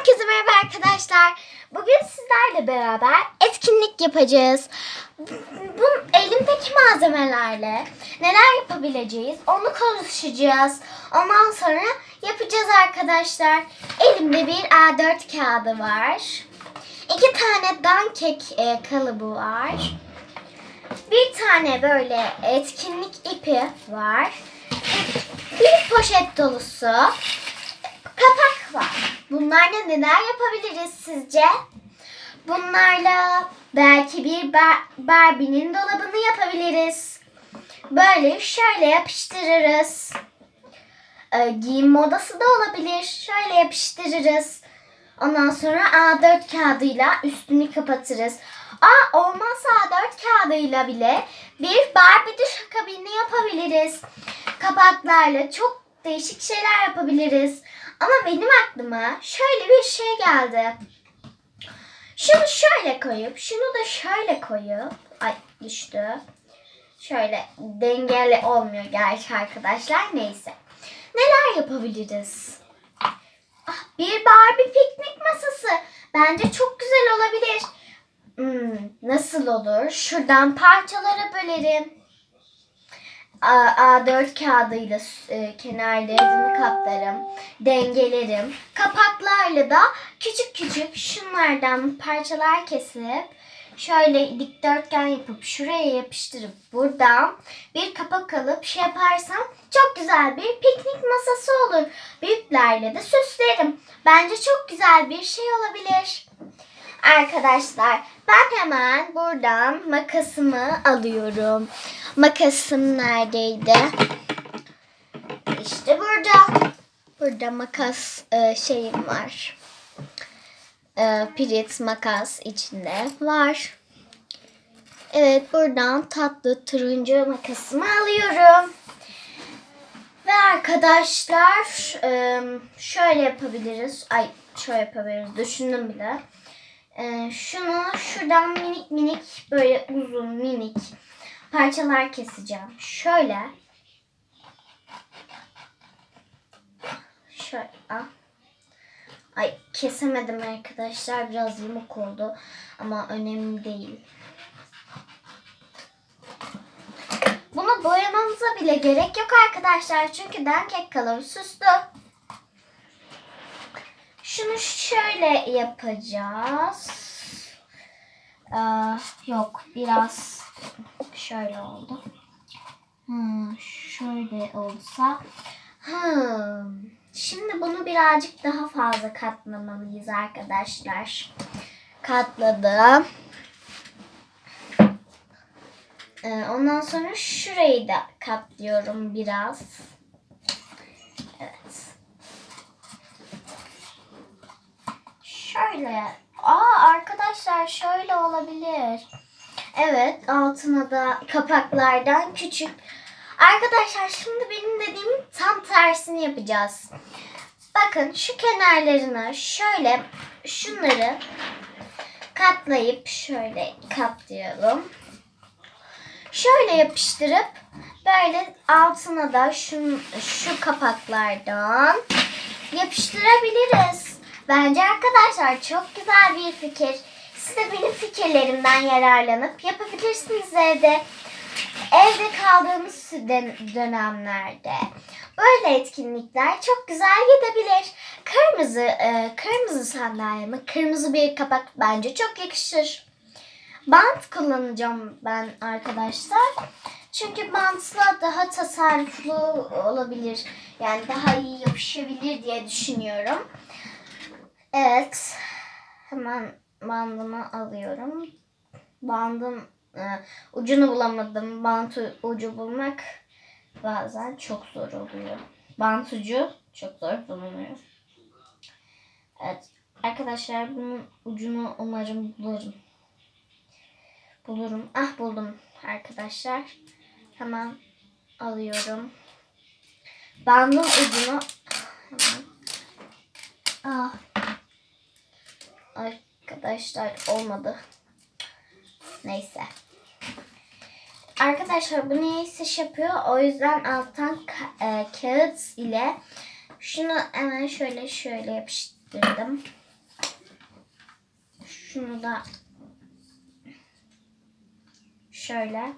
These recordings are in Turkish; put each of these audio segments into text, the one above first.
Herkese merhaba arkadaşlar. Bugün sizlerle beraber etkinlik yapacağız. Bu elimdeki malzemelerle neler yapabileceğiz onu konuşacağız. Ondan sonra yapacağız arkadaşlar. Elimde bir A4 kağıdı var. İki tane dankek e, kalıbı var. Bir tane böyle etkinlik ipi var. Bir poşet dolusu kapak var. Bunlarla neler yapabiliriz sizce? Bunlarla belki bir Bar- Barbie'nin dolabını yapabiliriz. Böyle şöyle yapıştırırız. Ee, giyim modası da olabilir. Şöyle yapıştırırız. Ondan sonra A4 kağıdıyla üstünü kapatırız. Aa olmazsa A4 kağıdıyla bile bir Barbie duş kabini yapabiliriz. Kapaklarla çok değişik şeyler yapabiliriz. Ama benim aklıma şöyle bir şey geldi. Şunu şöyle koyup, şunu da şöyle koyup, ay düştü. Şöyle dengeli olmuyor gerçi arkadaşlar. Neyse. Neler yapabiliriz? Ah, bir Barbie piknik masası. Bence çok güzel olabilir. Hmm, nasıl olur? Şuradan parçalara bölerim. A- A4 kağıdıyla e, kenarlarını kaplarım, dengelerim. Kapaklarla da küçük küçük şunlardan parçalar kesip şöyle dikdörtgen yapıp şuraya yapıştırıp buradan bir kapak alıp şey yaparsam çok güzel bir piknik masası olur. Büyüklerle de süslerim. Bence çok güzel bir şey olabilir. Arkadaşlar ben hemen buradan makasımı alıyorum. Makasım neredeydi? İşte burada. Burada makas e, şeyim var. E, pirit makas içinde var. Evet buradan tatlı turuncu makasımı alıyorum. Ve arkadaşlar e, şöyle yapabiliriz. Ay şöyle yapabiliriz. Düşündüm bile. Ee, şunu şuradan minik minik böyle uzun minik parçalar keseceğim. Şöyle. Şöyle. Ay kesemedim arkadaşlar. Biraz yamuk oldu. Ama önemli değil. Bunu boyamanıza bile gerek yok arkadaşlar. Çünkü dankek kalıbı süslü. Şunu şöyle yapacağız. Aa, yok biraz şöyle oldu. Hmm, şöyle olsa. Hmm. Şimdi bunu birazcık daha fazla katlamalıyız arkadaşlar. Katladım. Ee, ondan sonra şurayı da katlıyorum biraz. Evet. Şöyle. Aa arkadaşlar şöyle olabilir. Evet altına da kapaklardan küçük. Arkadaşlar şimdi benim dediğimin tam tersini yapacağız. Bakın şu kenarlarına şöyle şunları katlayıp şöyle katlayalım. Şöyle yapıştırıp böyle altına da şu, şu kapaklardan yapıştırabiliriz. Bence arkadaşlar çok güzel bir fikir. Siz de benim fikirlerimden yararlanıp yapabilirsiniz evde. Evde kaldığımız dön- dönemlerde böyle etkinlikler çok güzel gidebilir. Kırmızı e, kırmızı sandalye mi? Kırmızı bir kapak bence çok yakışır. Bant kullanacağım ben arkadaşlar. Çünkü bantla daha tasarruflu olabilir. Yani daha iyi yapışabilir diye düşünüyorum. Evet. Hemen bandımı alıyorum. Bandım e, ucunu bulamadım. Bant ucu bulmak bazen çok zor oluyor. Bant ucu çok zor bulunuyor. Evet. Arkadaşlar bunun ucunu umarım bulurum. Bulurum. Ah buldum arkadaşlar. Hemen alıyorum. Bandın ucunu hemen. Ah. Arkadaşlar olmadı. Neyse. Arkadaşlar bu neyse iş yapıyor. O yüzden alttan ka- e, kağıt ile şunu hemen şöyle şöyle yapıştırdım. Şunu da şöyle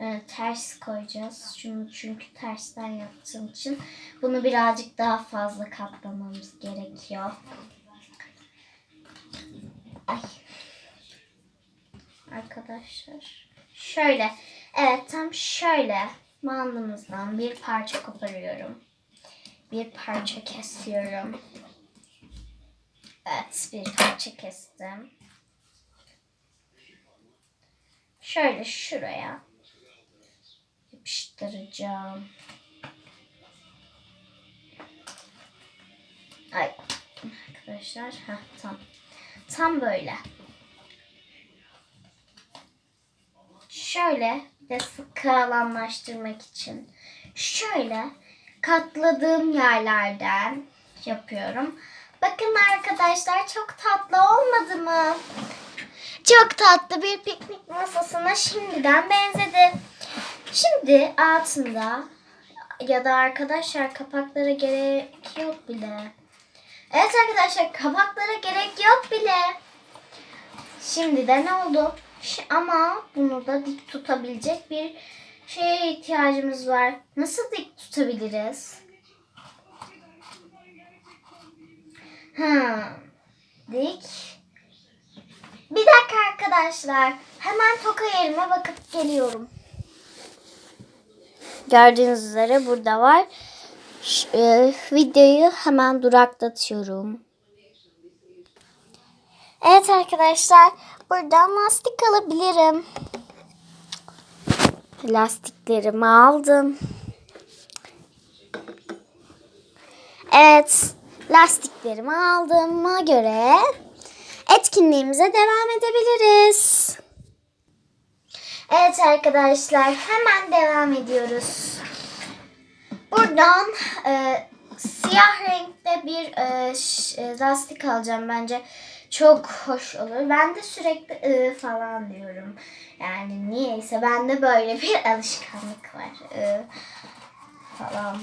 e, ters koyacağız. Şunu çünkü tersten yaptığım için bunu birazcık daha fazla katlamamız gerekiyor. Ay. Arkadaşlar. Şöyle. Evet tam şöyle bandımızdan bir parça koparıyorum. Bir parça kesiyorum. Evet bir parça kestim. Şöyle şuraya yapıştıracağım. Ay arkadaşlar ha tam tam böyle. Şöyle de sıkılanlaştırmak için şöyle katladığım yerlerden yapıyorum. Bakın arkadaşlar çok tatlı olmadı mı? Çok tatlı bir piknik masasına şimdiden benzedi. Şimdi altında ya da arkadaşlar kapaklara gerek yok bile. Evet arkadaşlar kapaklara gerek yok bile. Şimdi de ne oldu? Ama bunu da dik tutabilecek bir şeye ihtiyacımız var. Nasıl dik tutabiliriz? Ha, dik. Bir dakika arkadaşlar. Hemen toka yerime bakıp geliyorum. Gördüğünüz üzere burada var. Ş- e, videoyu hemen duraklatıyorum. Evet arkadaşlar. Buradan lastik alabilirim. Lastiklerimi aldım. Evet. Lastiklerimi aldığıma göre etkinliğimize devam edebiliriz. Evet arkadaşlar hemen devam ediyoruz. Buradan e, siyah renkte bir e, ş- e, lastik alacağım bence. Çok hoş olur. Ben de sürekli ı falan diyorum. Yani niyeyse bende böyle bir alışkanlık var. I falan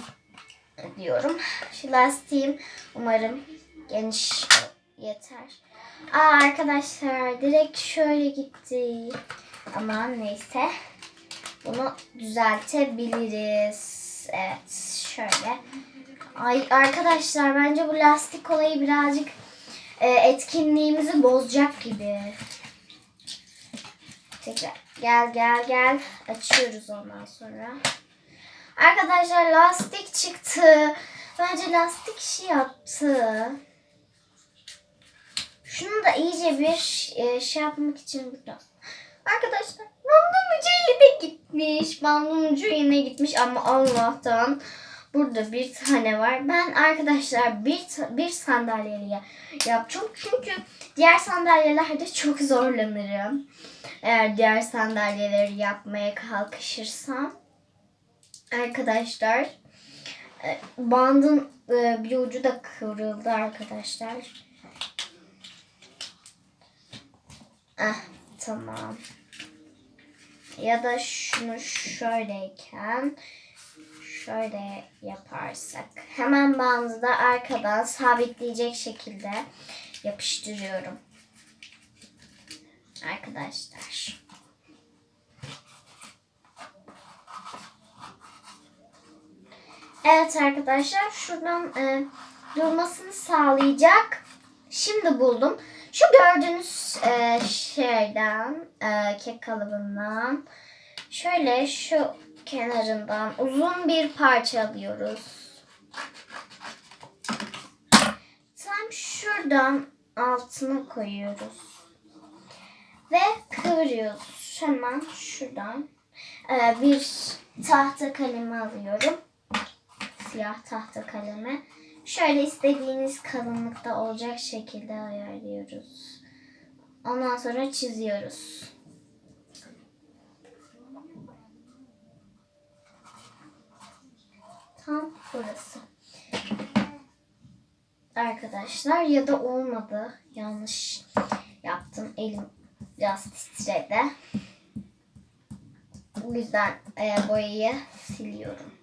diyorum. Şu lastiğim umarım geniş yeter. Aa arkadaşlar direkt şöyle gitti. Ama neyse. Bunu düzeltebiliriz. Evet şöyle. Ay arkadaşlar bence bu lastik olayı birazcık e, etkinliğimizi bozacak gibi. Tekrar gel gel gel açıyoruz ondan sonra. Arkadaşlar lastik çıktı. Bence lastik işi yaptı. Şunu da iyice bir e, şey yapmak için biraz. Arkadaşlar bandın ucu yine gitmiş. Bandın ucu yine gitmiş ama Allah'tan burada bir tane var. Ben arkadaşlar bir bir sandalyeli yapacağım. Çünkü diğer sandalyelerde çok zorlanırım. Eğer diğer sandalyeleri yapmaya kalkışırsam. Arkadaşlar e, bandın e, bir ucu da kıvrıldı arkadaşlar. Ah tamam. Ya da şunu şöyleyken şöyle yaparsak hemen bandı da arkadan sabitleyecek şekilde yapıştırıyorum. Arkadaşlar. Evet arkadaşlar şuradan e, durmasını sağlayacak. Şimdi buldum. Şu gördüğünüz e, şeyden, e, kek kalıbından şöyle şu kenarından uzun bir parça alıyoruz. Tam şuradan altına koyuyoruz. Ve kıvırıyoruz. Hemen şuradan e, bir tahta kalemi alıyorum. Siyah tahta kalemi. Şöyle istediğiniz kalınlıkta olacak şekilde ayarlıyoruz. Ondan sonra çiziyoruz. Tam burası. Arkadaşlar ya da olmadı. Yanlış yaptım. Elim biraz titredi. Bu yüzden e, boyayı siliyorum.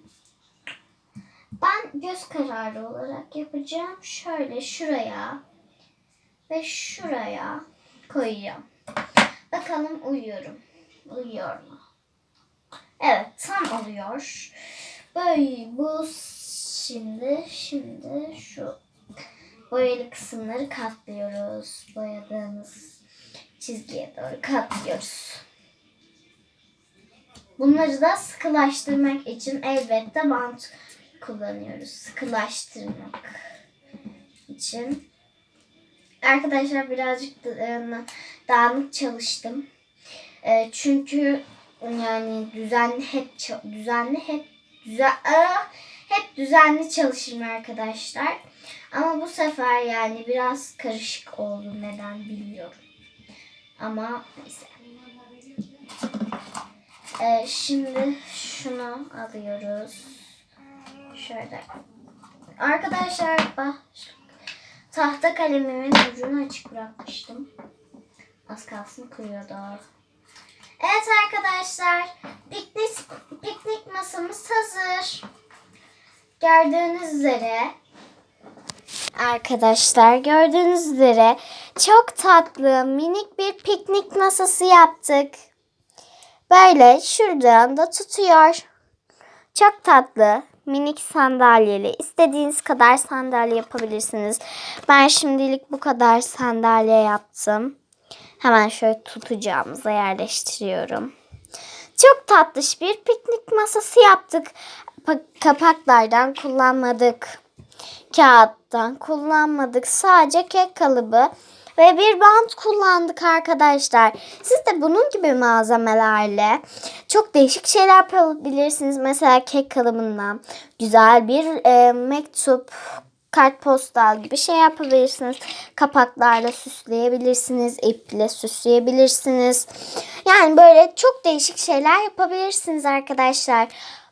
Ben göz kararı olarak yapacağım. Şöyle şuraya ve şuraya koyacağım. Bakalım uyuyorum. Uyuyor mu? Evet tam oluyor. Böyle bu şimdi şimdi şu boyalı kısımları katlıyoruz. Boyadığımız çizgiye doğru katlıyoruz. Bunları da sıkılaştırmak için elbette bant kullanıyoruz. Sıkılaştırmak için. Arkadaşlar birazcık e, dağınık çalıştım. E, çünkü yani düzenli hep düzenli hep düzen hep düzenli çalışırım arkadaşlar. Ama bu sefer yani biraz karışık oldu neden bilmiyorum. Ama neyse. Ee, şimdi şunu alıyoruz. Şöyle. Arkadaşlar bak tahta kalemimin ucunu açık bırakmıştım. Az kalsın kuruyordu. Evet arkadaşlar piknik, piknik masamız hazır. Gördüğünüz üzere Arkadaşlar gördüğünüz üzere çok tatlı minik bir piknik masası yaptık. Böyle şuradan da tutuyor. Çok tatlı minik sandalyeli. İstediğiniz kadar sandalye yapabilirsiniz. Ben şimdilik bu kadar sandalye yaptım. Hemen şöyle tutacağımıza yerleştiriyorum. Çok tatlış bir piknik masası yaptık. Pa- Kapaklardan kullanmadık. Kağıttan kullanmadık. Sadece kek kalıbı ve bir bant kullandık arkadaşlar. Siz de bunun gibi malzemelerle çok değişik şeyler yapabilirsiniz. Mesela kek kalıbından güzel bir e, mektup, kartpostal gibi şey yapabilirsiniz. Kapaklarla süsleyebilirsiniz, iple süsleyebilirsiniz. Yani böyle çok değişik şeyler yapabilirsiniz arkadaşlar.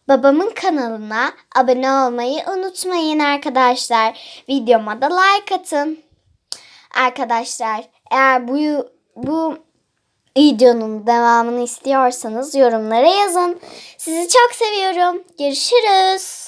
Babamın kanalına abone olmayı unutmayın arkadaşlar. Videoma da like atın. Arkadaşlar eğer bu bu videonun devamını istiyorsanız yorumlara yazın. Sizi çok seviyorum. Görüşürüz.